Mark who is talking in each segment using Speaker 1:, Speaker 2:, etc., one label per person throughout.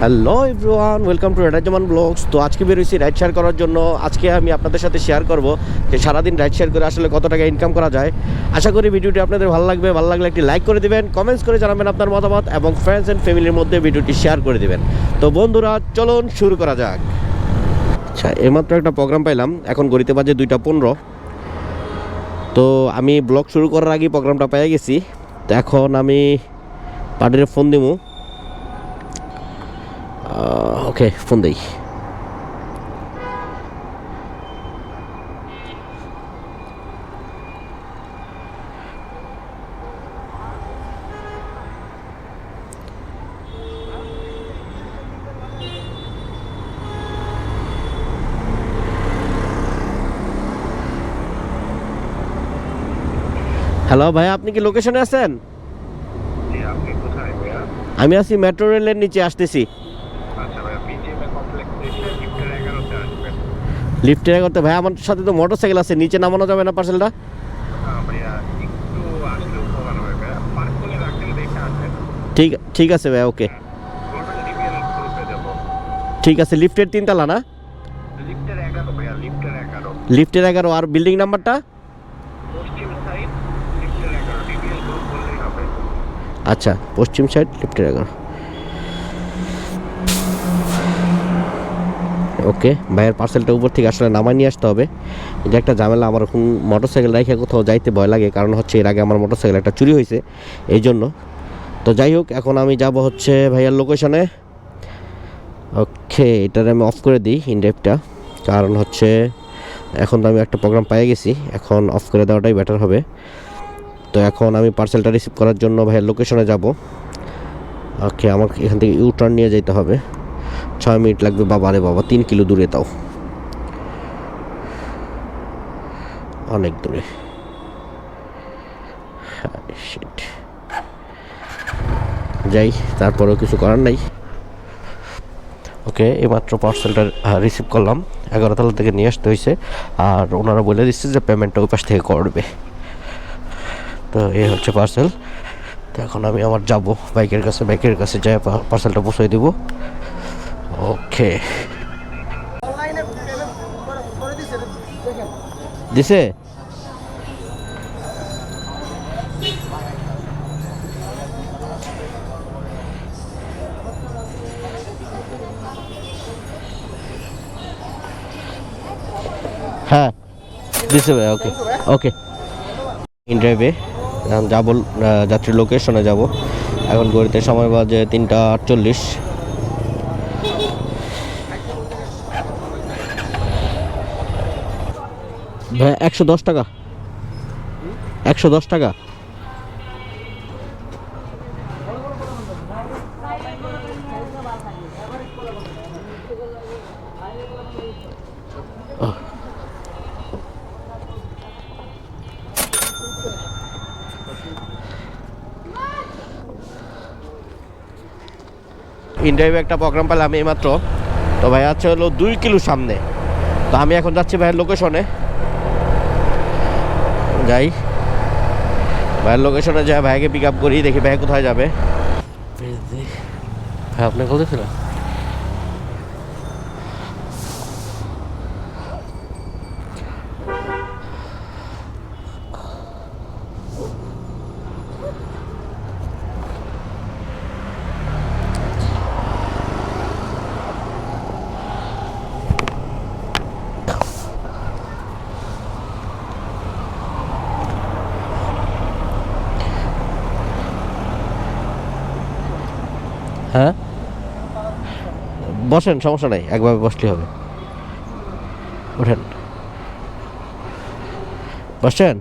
Speaker 1: Hello everyone welcome to Rajaman blogs তো আজকে বেরোইছি ride share করার জন্য। আজকে আমি আপনাদের সাথে শেয়ার করব যে সারাদিন রাইড শেয়ার করে আসলে কত টাকা ইনকাম করা যায়। আশা করি ভিডিওটি আপনাদের ভালো লাগবে। ভালো লাগলে একটি লাইক করে দিবেন কমেন্টস করে জানাবেন আপনার মতামত এবং ফ্রেন্ডস অ্যান্ড ফ্যামিলির মধ্যে ভিডিওটি শেয়ার করে দেবেন। তো বন্ধুরা, চলুন শুরু করা যাক। আচ্ছা এইমাত্র একটা প্রোগ্রাম পাইলাম। এখন গড়িতে বাজে দুইটা পনেরো। তো আমি ব্লগ শুরু করার আগে প্রোগ্রামটা পেয়ে গেছি। তো এখন আমি পার্টির ফোন দিমু। ওকে ফোন দেই হ্যালো ভাই আপনি কি লোকেশনে আছেন
Speaker 2: জি, আপনি কোথায় ভাইয়া?
Speaker 1: আমি আছি মেট্রো রেলের নিচে আসতেছি
Speaker 2: আচ্ছা ভাইয়া, BGM এর complex এসে লিফটের 11 তে আসবেন।
Speaker 1: লিফটে করতে ভাই আমার সাথে তো মোটর সাইকেল আছে নিচে নামানো যাবে না পার্সেলটা। ঠিক ঠিক আছে ভাই ওকে। ঠিক আছে লিফটের তিনতলা না
Speaker 2: লিফটের 11 ভাইয়া, লিফটের 11
Speaker 1: লিফটের এগারো আর বিল্ডিং নাম্বারটা
Speaker 2: পশ্চিম সাইড, লিফটের 11 DBL গ্রুপ বললেই হবে।
Speaker 1: আচ্ছা পশ্চিম সাইড লিফটের এগারো ওকে, ভাইয়ের পার্সেলটা উপর থেকে আসলে নামাই নিয়ে আসতে হবে। এটা একটা ঝামেলা, আমার এখন মোটর সাইকেল রেখে কোথাও যাইতে ভয় লাগে, কারণ হচ্ছে এর আগে আমার মোটর সাইকেল একটা চুরি হয়েছে, এই জন্য। তো যাই হোক, এখন আমি যাব হচ্ছে ভাইয়ার লোকেশনে ওকে, এটার আমি অফ করে দিই ইনডেপটা কারণ হচ্ছে এখন তো আমি একটা প্রোগ্রাম পেয়ে গেছি, এখন অফ করে দেওয়াটাই বেটার হবে। তো এখন আমি পার্সেলটা রিসিভ করার জন্য ভাইয়ের লোকেশনে যাব। ওকে আমার এখান থেকে ইউ টার্ন নিয়ে যেতে হবে। ছয় মিনিট লাগবে, বাবা রে বাবা, তিন কিলো দূরে তাও। অনেক দূরে. যাই, তারপরেও কিছু করার নাই। ওকে এইমাত্র পার্সেলটা রিসিভ করলাম। এগারো তলা থেকে নিয়ে আসতে হয়েছে আর ওনারা বলে দিচ্ছে যে পেমেন্টটা ওই পাশ থেকে করবে। তো এই হচ্ছে পার্সেল তো এখন আমি আমার যাব, বাইকের কাছে বাইকের কাছে যাই পার্সেলটা পৌঁছে দিব। ওকে দিছে হ্যাঁ দিছে ভাই ওকে ওকে ইন ড্রাইভে যাব যাত্রীর লোকেশনে যাব। এখন গড়িতে সময় বাজে তিনটা আটচল্লিশ। ভাই, একশো দশ টাকা। একশো দশ টাকা। ইন্টারভিউ একটা প্রোগ্রাম পেলাম এইমাত্র। তো ভাই, আছে হলো দুই কিলো সামনে। তো আমি এখন যাচ্ছি ভাইয়ের লোকেশনে যাই ভাইয়ের লোকেশনে যাই ভাইকে পিক আপ করি, দেখি ভাই কোথায় যাবে। ভাই আপনি কোথায় বসেন সমস্যা নাই একভাবে বসলে হবে। ওঠেন। বসছেন?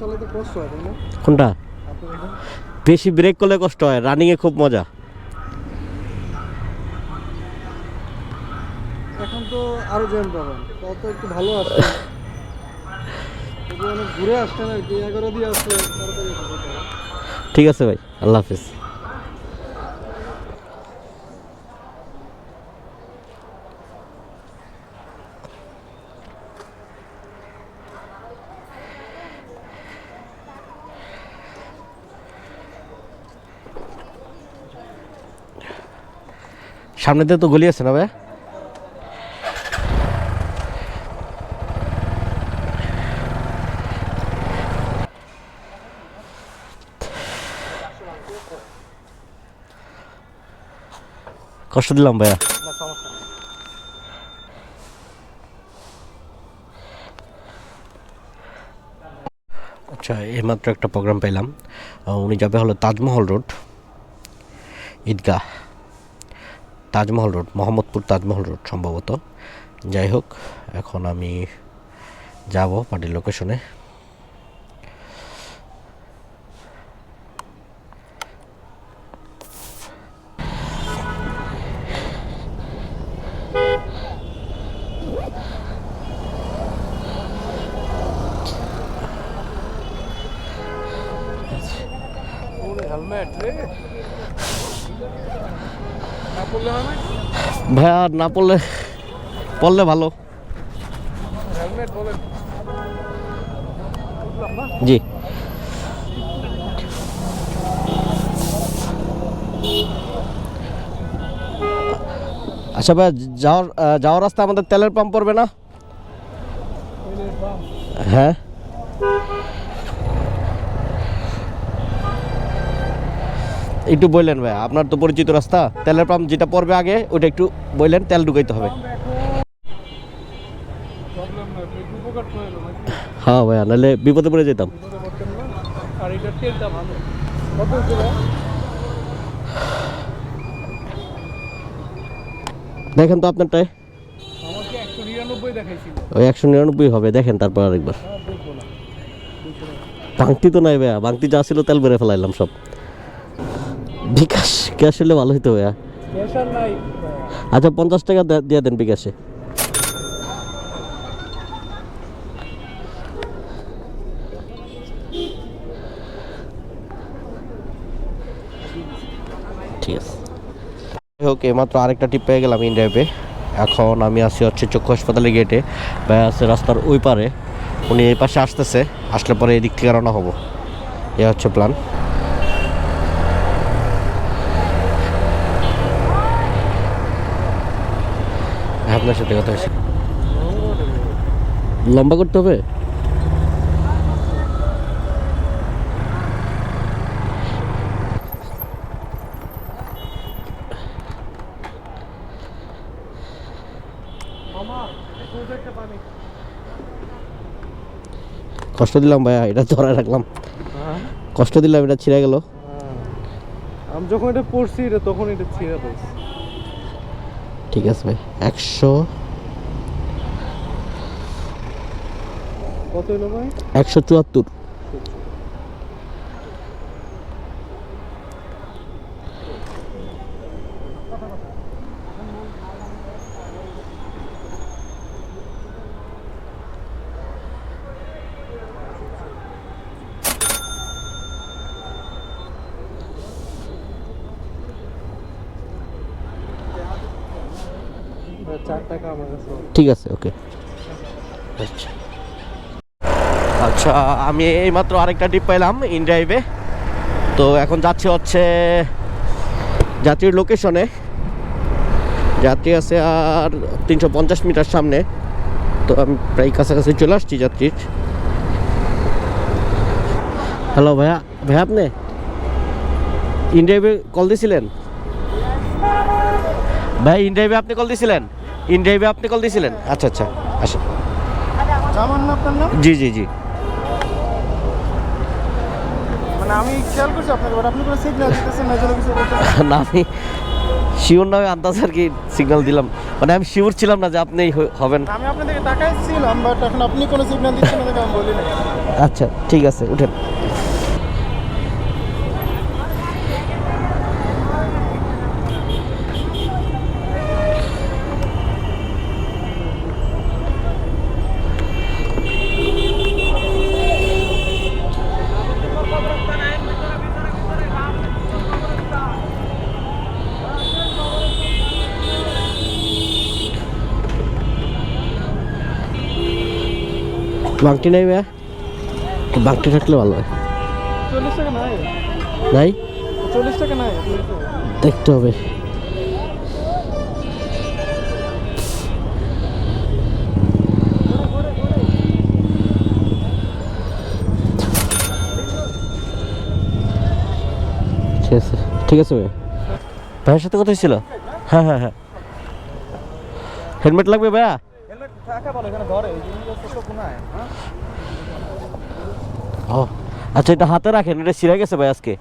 Speaker 3: চালাতে কষ্ট হয় না?
Speaker 1: কোনটা? বেশি ব্রেক করলে কষ্ট হয় রানিংয়ে খুব মজা।
Speaker 3: এখন তো আরও জ্যাম পাবেন তত একটু ভালো আসছে ঘুরে আসছেন আর কি এগারো দিয়ে আসলে
Speaker 1: ঠিক আছে ভাই আল্লাহ হাফিজ। সামনেতে তো গলি আছে না ভাই কষ্ট দিলাম ভাইয়া। আচ্ছা এইমাত্র একটা প্রোগ্রাম পেলাম উনি যাবে হলো Taj Mahal road Eidgah. Taj Mahal road, Mohammadpur Taj Mahal road সম্ভবত। যাই হোক, এখন আমি যাব পার্টির লোকেশনে
Speaker 3: হেলমেট রে না পড়লে হেলমেট
Speaker 1: ভাইয়া না পড়লে পড়লে ভালো। জি। আচ্ছা ভাই যাওয়ার যাওয়ার রাস্তা আমাদের তেলের পাম্প পড়বে না? হ্যাঁ? একটু বললেন ভাই আপনার তো পরিচিত রাস্তা, তেলের পাম্প যেটা পড়বে আগে ওটা একটু বললেন, তেল ঢুকাইতে হবে। হ্যাঁ ভাইয়া, নাহলে বিপদে পড়ে যেতাম। দেখেন তো আপনারটায়। ওই একশো নিরানব্বই হবে, দেখেন তারপর আরেকবার। বাংতি তো নাই ভাইয়া বাংতি যা ছিল তেল বেড়ে ফেলাইলাম সব। বিকাশ ক্যাশ হলে ভালো হইতো ভাইয়া। আচ্ছা পঞ্চাশ টাকা দিয়ে দেন বিকাশে। ঠিক আছে। ওকে মাত্র আরেকটা টিপ পেয়ে গেলাম ইন্ডিয়াপে এখন আমি আছি হচ্ছে চক্ষু হাসপাতালের গেটে ভাই আছে রাস্তার ওই পারে। উনি এই পাশে আসতেছে। আসলে পরে এদিক দিক থেকে রওনা হব। এ হচ্ছে প্ল্যান আপনার সাথে কথা হয়েছে। লম্বা করতে হবে? কষ্ট দিলাম ভাইয়া এটা ধরে রাখলাম।
Speaker 3: হ্যাঁ।
Speaker 1: কষ্ট দিলাম এটা ছিঁড়ে গেল।
Speaker 3: আমি যখন এটা পড়ছি এটা তখন এটা ছিঁড়ে পড়ছি।
Speaker 1: ঠিক আছে ভাই একশো।
Speaker 3: কত এলো ভাই?
Speaker 1: একশো চুয়াত্তর। ঠিক আছে ওকে আচ্ছা। আচ্ছা আমি এইমাত্র আরেকটা টিপ পাইলাম ইন ড্রাইভে তো এখন যাচ্ছে হচ্ছে যাত্রীর লোকেশনে যাত্রী আছে আর তিনশো পঞ্চাশ মিটার সামনে। তো আমি প্রায় কাছাকাছি চলে আসছি যাত্রীর। হ্যালো ভাইয়া ভাইয়া আপনি? ইন ড্রাইভে কল দিয়েছিলেন ভাই ইন ড্রাইভে আপনি কল দিয়েছিলেন ইন আপনি কল দিয়েছিলেন? আচ্ছা আচ্ছা আসেন।
Speaker 3: নাম?
Speaker 1: জি জি জি।
Speaker 3: মানে আমি খেয়াল করছি আপনাকে আপনি কোনো সিগন্যাল দিতেছেন না কিছু
Speaker 1: না। আমি শিওর না আমি আন্দাজ আর কি সিগন্যাল দিলাম। মানে আমি শিওর ছিলাম না যে আপনি হবেন।
Speaker 3: আমি তাকাইছিলাম বাট এখন আপনি কোনো সিগন্যাল দিচ্ছেন না আমি বলি না
Speaker 1: আচ্ছা ঠিক আছে উঠেন। বাংটি নাই ভাইয়া। বাংটি থাকলে ভালো হয়।
Speaker 3: চল্লিশ টাকা নাই।
Speaker 1: নাই?
Speaker 3: চল্লিশ টাকা নাই।
Speaker 1: দেখতে হবে। ঠিক আছে ঠিক আছে ভাই ভাইয়ের সাথে কথা ছিল হ্যাঁ হ্যাঁ হ্যাঁ। হেলমেট লাগবে ভাইয়া? আচ্ছা এটা হাতে রাখেন এটা ছিঁড়ে গেছে ভাই আজকে?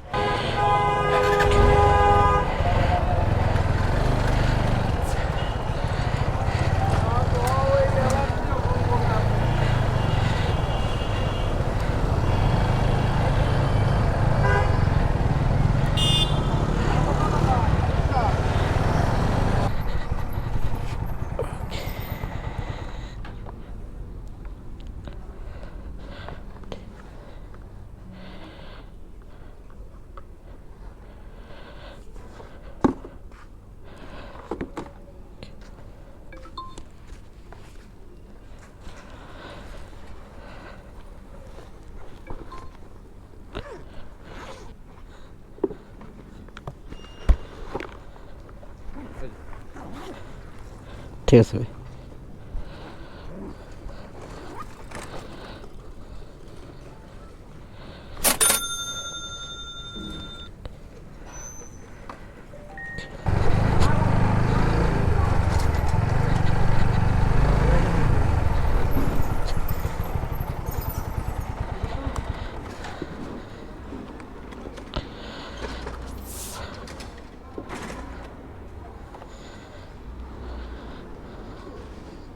Speaker 1: ঠিক আছে ভাই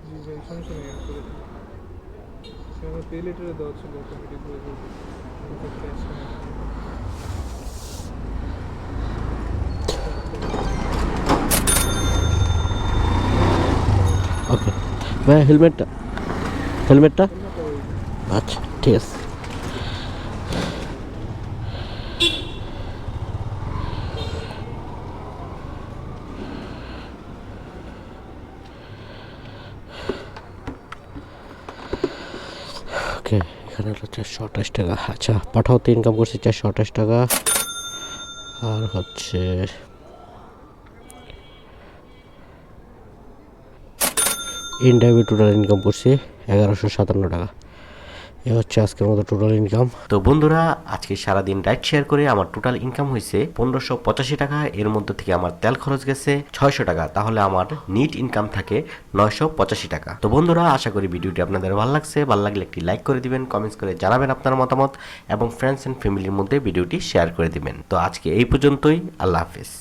Speaker 3: জি ভাই সমস্যা নেই আমি করে দিই সে আমার পে লেটারে দেওয়া ছিল অটোমেটিক
Speaker 1: ওকে হ্যাঁ হেলমেটটা হেলমেটটা আচ্ছা ঠিক আছে ওকে এখানে হলো চারশো আঠাশ টাকা। আচ্ছা পাঠাওতে ইনকাম করছে চারশো আঠাশ টাকা। আর হচ্ছে ইনডাইভে টোটাল ইনকাম করছে এগারোশো সাতান্ন টাকা। এ হচ্ছে আজকের মতো টোটাল ইনকাম তো বন্ধুরা, আজকে সারাদিন রাইড শেয়ার করে আমার টোটাল ইনকাম হয়েছে পনেরোশো পঁচাশি টাকা। এর মধ্যে থেকে আমার তেল খরচ গেছে ছয়শো টাকা। তাহলে আমার নিট ইনকাম থাকে নয়শো পঁচাশি টাকা। তো বন্ধুরা, আশা করি ভিডিওটি আপনাদের ভালো লাগছে। ভালো লাগলে একটি লাইক করে দিবেন কমেন্টস করে জানাবেন আপনার মতামত এবং ফ্রেন্ডস অ্যান্ড ফ্যামিলির মধ্যে ভিডিওটি শেয়ার করে দিবেন। তো আজকে এই পর্যন্তই, আল্লাহ হাফিজ।